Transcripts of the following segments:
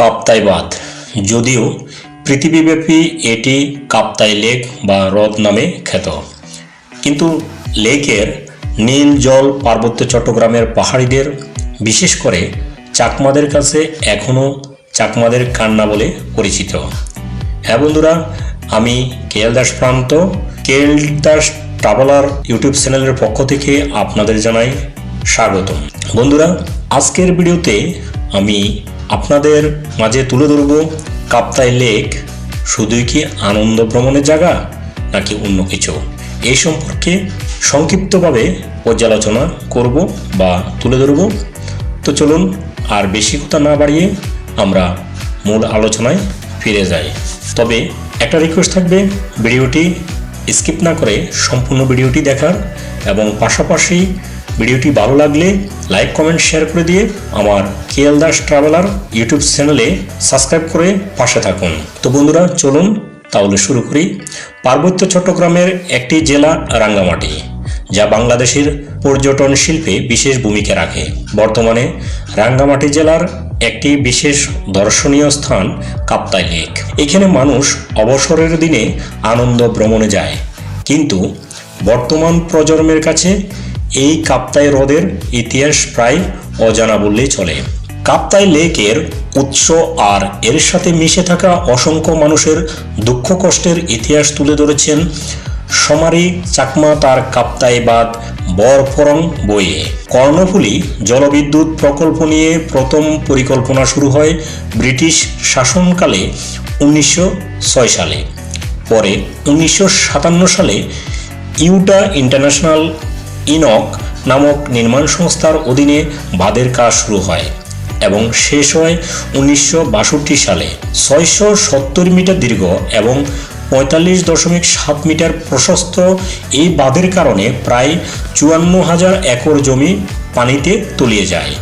কাপ্তাই বাঁধ। যদিও পৃথিবীব্যাপী এটি কাপ্তাই লেক বা হ্রদ নামে খ্যাত। কিন্তু লেকের নীল জল পার্বত্য চট্টগ্রামের পাহাড়িদের, বিশেষ করে চাকমাদের কাছে এখনও চাকমাদের কান্না বলে পরিচিত। হ্যাঁ বন্ধুরা, আমি কেএল দাস প্রান্ত, কেএল দাস ট্রাভেলার ইউটিউব চ্যানেলের পক্ষ থেকে আপনাদের জানাই স্বাগতম। বন্ধুরা, আজকের ভিডিওতে আমি আপনাদের মাঝে তুলে ধরব কাপ্তাই লেক। শুধুই কি আনন্দ ভ্রমণের জায়গা, নাকি অন্য কিছু? এই সম্পর্কে সংক্ষিপ্তভাবে পর্যালোচনা করব বা তুলে ধরব। তো চলুন, আর বেশি কথা না বাড়িয়ে আমরা মূল আলোচনায় ফিরে যাই। তবে একটা রিকোয়েস্ট থাকবে, ভিডিওটি স্কিপ না করে সম্পূর্ণ ভিডিওটি দেখার এবং পাশাপাশি ভিডিওটি ভালো লাগলে লাইক, কমেন্ট, শেয়ার করে দিয়ে আমার কেএল দাস ট্রাভেলার ইউটিউব চ্যানেলে সাবস্ক্রাইব করে পাশে থাকুন। তো বন্ধুরা, চলুন তাহলে শুরু করি। পার্বত্য চট্টগ্রামের একটি জেলা রাঙ্গামাটি, যা বাংলাদেশের পর্যটন শিল্পে বিশেষ ভূমিকা রাখে। বর্তমানে রাঙ্গামাটি জেলার একটি বিশেষ দর্শনীয় স্থান কাপ্তাই লেক। এখানে মানুষ অবসরের দিনে আনন্দ ভ্রমণে যায়। কিন্তু বর্তমান প্রজন্মের কাছে এই কাপ্তাই হ্রদের ইতিহাস প্রায় অজানা বললেই চলে। কাপ্তাই লেকের উৎস আর এর সাথে মিশে থাকা অসংখ্য মানুষের দুঃখ কষ্টের ইতিহাস তুলে ধরেছেন সমারি চাকমা তার কাপ্তাই বাদ বরফরং বইয়ে। কর্ণফুলী জলবিদ্যুৎ প্রকল্প নিয়ে প্রথম পরিকল্পনা শুরু হয় ব্রিটিশ শাসনকালে উনিশশো ছয় সালে। পরে উনিশশো সাতান্ন সালে ইউটা ইন্টারন্যাশনাল ইনক নামক নির্মাণ সংস্থার অধীনে বাঁধের কাজ শুরু হয় এবং শেষ হয় উনিশশো বাষট্টি সালে। ছয়শো সত্তর মিটার দীর্ঘ এবং পঁয়তাল্লিশ দশমিক সাত মিটার প্রশস্ত এই বাঁধের কারণে প্রায় চুয়ান্ন হাজার একর জমি পানিতে তলিয়ে যায়।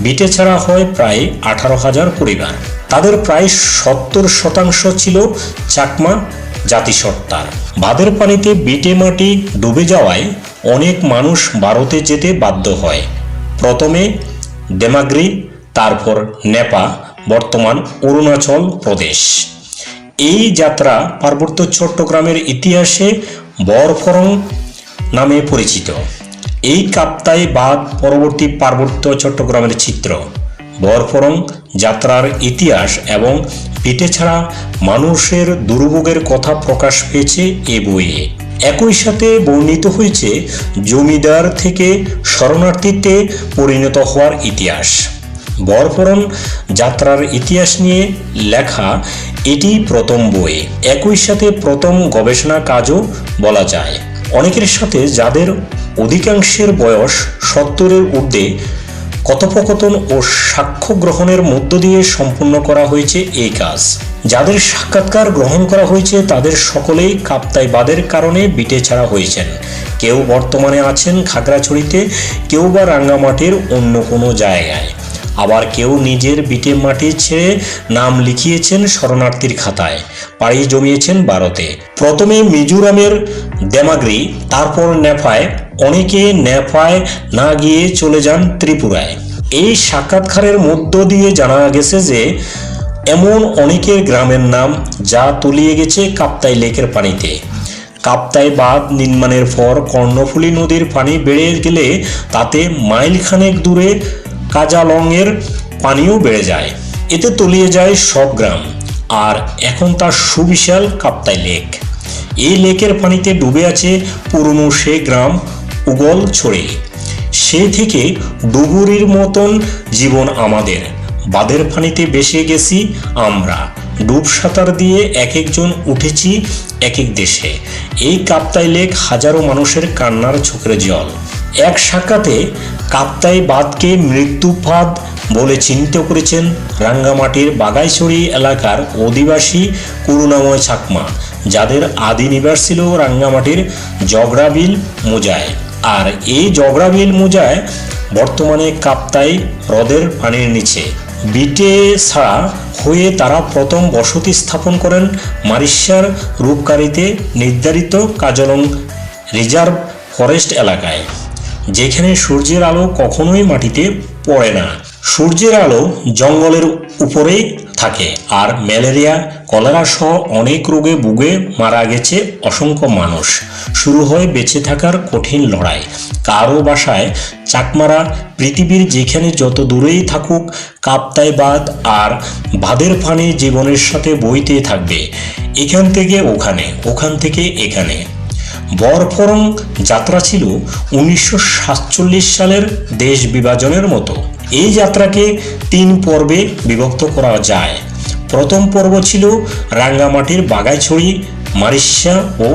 বিটে ছাড়া হয় প্রায় আঠারো হাজার পরিবার। তাদের প্রায় সত্তর শতাংশ ছিল চাকমা জাতিসত্তার। বাঁধের পানিতে বিটে মাটি ডুবে যাওয়ায় অনেক মানুষ ভারতে যেতে বাধ্য হয়। প্রথমে দেমাগ্রি তারপর নেপা, বর্তমান অরুণাচল প্রদেশ। এই যাত্রা পার্বত্য চট্টগ্রামের ইতিহাসে বরফরং নামে পরিচিত। এই কাপ্তাই বাদ পরবর্তী পার্বত্য চট্টগ্রামের চিত্র। বরফরং যাত্রার ইতিহাস এবং পিঠে ছাড়া মানুষের দুর্ভোগের কথা প্রকাশ পেয়েছে এ বইয়ে। একই সাথে বর্ণিত হয়েছে, জমিদার থেকে শরণার্থীতে পরিণত হওয়ার ইতিহাস। বরফরন যাত্রার ইতিহাস নিয়ে লেখা এটি প্রথম বই। একই সাথে প্রথম গবেষণা কাজও বলা যায়। অনেকের সাথে যাদের অধিকাংশের বয়স সত্তরের ঊর্ধ্বে কথোপকথন ও সাক্ষ্য গ্রহণের মধ্য দিয়ে সম্পূর্ণ করা হয়েছে এই কাজ। যাদের সাক্ষাৎকার গ্রহণ করা হয়েছে, তাদের সকলেই কাপ্তাই বাদের কারণে বিটে ছাড়া হয়েছেন। কেউ বর্তমানে আছেন খাগড়াছড়িতে, কেউ বা রাঙ্গামাটির অন্য কোনো জায়গায়। আবার কেউ নিজের বিটে মাটি ছেড়ে নাম লিখিয়েছেন শরণার্থীর খাতায়। পাড়ি জমিয়েছেন ভারতে। প্রথমে মিজোরামের দেমাগ্রি, তারপর নেফায় অনেকে নেফায় না গিয়ে চলে যান ত্রিপুরায়। এই সাক্ষাৎকারের মধ্য দিয়ে জানা গেছে যে, এমন অনেকের গ্রামের নাম যা তলিয়ে গেছে কাপ্তাই লেকের পানিতে। কাপ্তাই বাঁধ নির্মাণের পর কর্ণফুলী নদীর পানি বেড়ে গেলে তাতে মাইল খানেক দূরে কাজালংয়ের পানিও বেড়ে যায়। এতে তলিয়ে যায় সব গ্রাম, আর এখন তার সুবিশাল কাপ্তাই লেক। এই লেকের পানিতে ডুবে আছে পুরনো সে গ্রাম উগল ছড়ে। সে থেকে ডুবুরির মতন জীবন আমাদের। বাঁধের পানিতে বেসে গেছি আমরা। ডুব সাঁতার দিয়ে এক একজন উঠেছি এক এক দেশে। এই কাপ্তাই লেক হাজারো মানুষের কান্নার চোখের জল। এক সাক্ষাতে কাপ্তাই বাঁধকে মৃত্যুফাদ বলে চিহ্নিত করেছেন রাঙ্গামাটির বাগাইছড়ি এলাকার অধিবাসী করুণাময় চাকমা যাদের আদি নিবাস ছিল রাঙ্গামাটির জগড়াবিল মোজায়। আর এই জগড়াবিল মোজায় বর্তমানে কাপ্তাই হ্রদের পানির নিচে। বিটে ছাড়া হয়ে তারা প্রথম বসতি স্থাপন করেন মারিশার রূপকারীতে নির্ধারিত কাজলং রিজার্ভ ফরেস্ট এলাকায়, যেখানে সূর্যের আলো কখনোই মাটিতে পড়ে না। সূর্যের আলো জঙ্গলের উপরেই থাকে। আর ম্যালেরিয়া, কলেরা সহ অনেক রোগে ভুগে মারা গেছে অসংখ্য মানুষ। শুরু হয় বেঁচে থাকার কঠিন লড়াই। কারও বাসায় চাকমারা, পৃথিবীর যেখানে যত দূরেই থাকুক, কাপ্তাই বাদ আর বাদের ফানে জীবনের সাথে বইতে থাকবে। এখান থেকে ওখানে, ওখান থেকে এখানে। বরফরং যাত্রা ছিল উনিশশো সাতচল্লিশ সালের দেশ বিভাজনের মতো। এই যাত্রাকে তিন পর্বে বিভক্ত করা যায়। প্রথম পর্ব ছিল রাঙ্গামাটির বাগাইছড়ি মারিষ্যা ও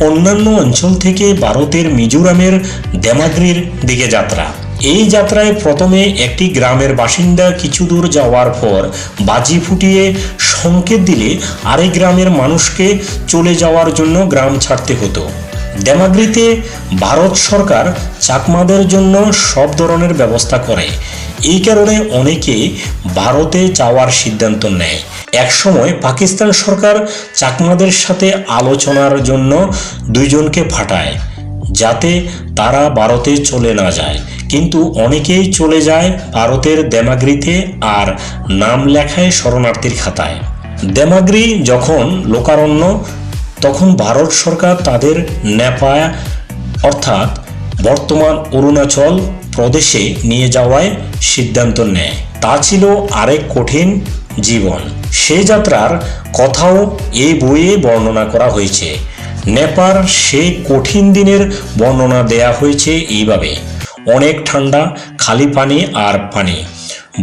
অন্যান্য অঞ্চল থেকে ভারতের মিজোরামের দেমাদ্রির দিকে যাত্রা। এই যাত্রায় প্রথমে একটি গ্রামের বাসিন্দা কিছু দূর যাওয়ার পর বাজি ফুটিয়ে সংকেত দিলে আরেক গ্রামের মানুষকে চলে যাওয়ার জন্য গ্রাম ছাড়তে হতো। দেমাগ্রিতে ভারত সরকার চাকমাদের জন্য সব ধরনের ব্যবস্থা করে। এই কারণে অনেকে ভারতে যাওয়ার সিদ্ধান্ত নেয়। একসময় পাকিস্তান সরকার চাকমাদের সাথে আলোচনার জন্য দুইজনকে ফাটায় যাতে তারা ভারতে চলে না যায়। কিন্তু অনেকেই চলে যায় ভারতের দেমাগ্রিতে আর নাম লেখায় শরণার্থীর খাতায়। দেমাগ্রি যখন লোকারণ্য, তখন ভারত সরকার তাদের নেপায়, অর্থাৎ বর্তমান অরুণাচল প্রদেশে নিয়ে যাওয়ায় সিদ্ধান্ত নেয়। তা ছিল আরেক কঠিন জীবন। সে যাত্রার কথাও এই বইয়ে বর্ণনা করা হয়েছে। নেপার সেই কঠিন দিনের বর্ণনা দেয়া হয়েছে এইভাবে। অনেক ঠান্ডা, খালি পানি আর পানি।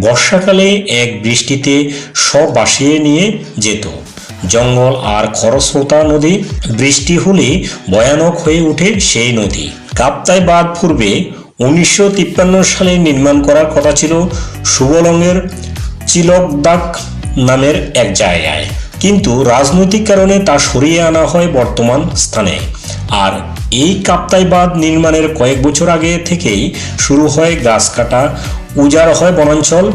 বর্ষাকালে এক বৃষ্টিতে সব বাসিয়ে নিয়ে যেত। জঙ্গল আর খরস্রোতা নদী বৃষ্টি হলে ভয়ানক হয়ে ওঠে সেই নদী। কাপ্তাই বাদ পূর্বে উনিশশো তিপ্পান্ন সালে নির্মাণ করার কথা ছিল সুবলঙ্গের চিলকদাক নামের এক জায়গায়। কিন্তু রাজনৈতিক কারণে তা সরিয়ে আনা হয় বর্তমান স্থানে। আর এই কাপ্তাই বাঁধ নির্মাণের কয়েক বছর আগে থেকেই শুরু হয় গাছ কাটা উজাড় হয় বনাঞ্চল।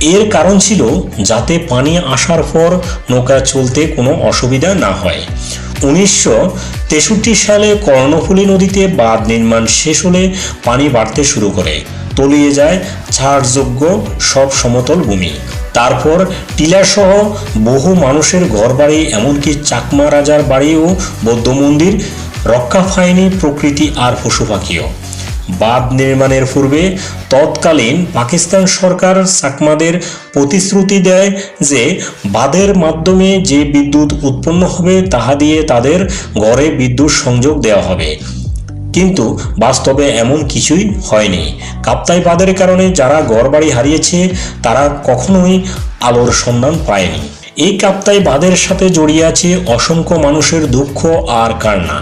এর কারণ ছিল যাতে পানি আসার পর নৌকা চলতে কোনো অসুবিধা না হয়। উনিশশো তেষট্টি সালে কর্ণফুলী নদীতে বাঁধ নির্মাণ শেষ হলে পানি বাড়তে শুরু করে। তলিয়ে যায় ছাড়যোগ্য সব সমতল ভূমি। তারপর টিলাসহ বহু মানুষের ঘরবাড়ি, এমনকি চাকমা রাজার বাড়িও বৌদ্ধ মন্দির রক্ষা পায়নি প্রকৃতি আর পশু পাখিও। বাঁধ নির্মাণের পূর্বে তৎকালীন পাকিস্তান সরকার সাকমাদের প্রতিশ্রুতি দেয় যে বাঁধের মাধ্যমে যে বিদ্যুৎ উৎপন্ন হবে তাহা দিয়ে তাদের ঘরে বিদ্যুৎ সংযোগ দেওয়া হবে। কিন্তু বাস্তবে এমন কিছুই হয়নি। কাপ্তাই বাঁধের কারণে যারা ঘরবাড়ি হারিয়েছে, তারা কখনোই আলোর সন্ধান পায়নি। এই কাপ্তাই বাঁধের সাথে জড়িয়ে আছে অসংখ্য মানুষের দুঃখ আর কান্না।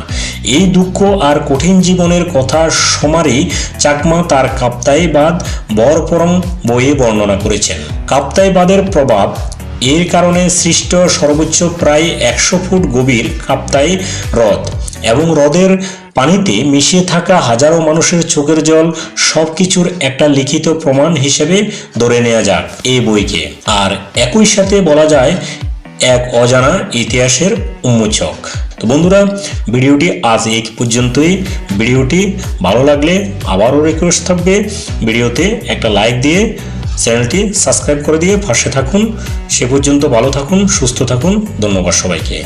এই দুঃখ আর কঠিন জীবনের কথা সমারই চাকমা তার কাপ্তাই বাঁধ বরপরম বইয়ে বর্ণনা করেছেন। কাপ্তাই বাঁধের প্রভাব এর কারণে সৃষ্ট সর্বোচ্চ প্রায় একশো ফুট গভীর কাপ্তাই হ্রদ। এবং হ্রদের পানিতে মিশিয়ে থাকা হাজারো মানুষের চোখের জল সব কিছুর একটা লিখিত প্রমাণ হিসেবে ধরে নেওয়া যাক এই বইকে। আর একই সাথে বলা যায়, এক অজানা ইতিহাসের উন্মোচক। তো বন্ধুরা, ভিডিওটি আজ এই পর্যন্তই। ভিডিওটি ভালো লাগলে আবারও রিকোয়েস্ট থাকবে। ভিডিওতে একটা লাইক দিয়ে চ্যানেলটি সাবস্ক্রাইব করে দিয়ে পাশে থাকুন। সে পর্যন্ত ভালো থাকুন, সুস্থ থাকুন। ধন্যবাদ সবাইকে।